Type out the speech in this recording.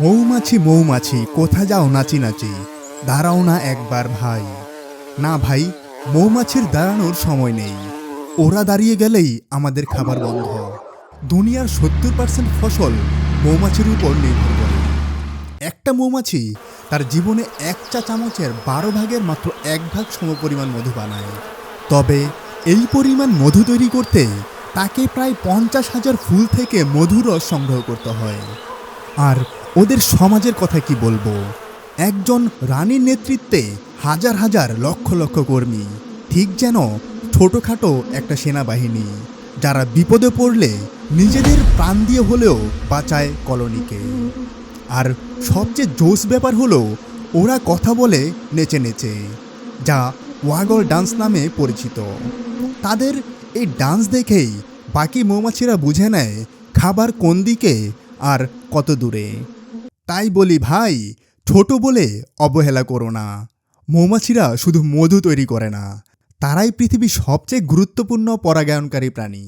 মৌমাছি মৌমাছি কোথা যাও নাচি নাচি? দাঁড়াও না একবার ভাই। না ভাই, মৌমাছির দাঁড়ানোর সময় নেই। ওরা দাঁড়িয়ে গেলেই আমাদের খাবার বন্ধ। দুনিয়ার সত্তর পার্সেন্ট ফসল মৌমাছির উপর নির্ভর করে। একটা মৌমাছি তার জীবনে এক চা চামচের বারো ভাগের মাত্র এক ভাগ সমপরিমাণ মধু বানায়। তবে এই পরিমাণ মধু তৈরি করতে তাকে প্রায় পঞ্চাশ হাজার ফুল থেকে মধুরস সংগ্রহ করতে হয়। আর ওদের সমাজের কথা কি বলব? একজন রানীর নেতৃত্বে হাজার হাজার লক্ষ লক্ষ কর্মী, ঠিক যেন ছোটোখাটো একটা সেনাবাহিনী, যারা বিপদে পড়লে নিজেদের প্রাণ দিয়ে হলেও বাঁচায় কলোনিকে। আর সবচেয়ে জোস ব্যাপার হলো, ওরা কথা বলে নেচে নেচে, যা ওয়াগল ডান্স নামে পরিচিত। তাদের এই ডান্স দেখেই বাকি মৌমাছিরা বুঝে নেয় খাবার কোন দিকে আর কত দূরে। তাই বলি ভাই, ছোট বলে অবহেলা করো না। মৌমাছিরা শুধু মধু তৈরি করে না, তারাই পৃথিবীর সবচেয়ে গুরুত্বপূর্ণ পরাগায়নকারী প্রাণী।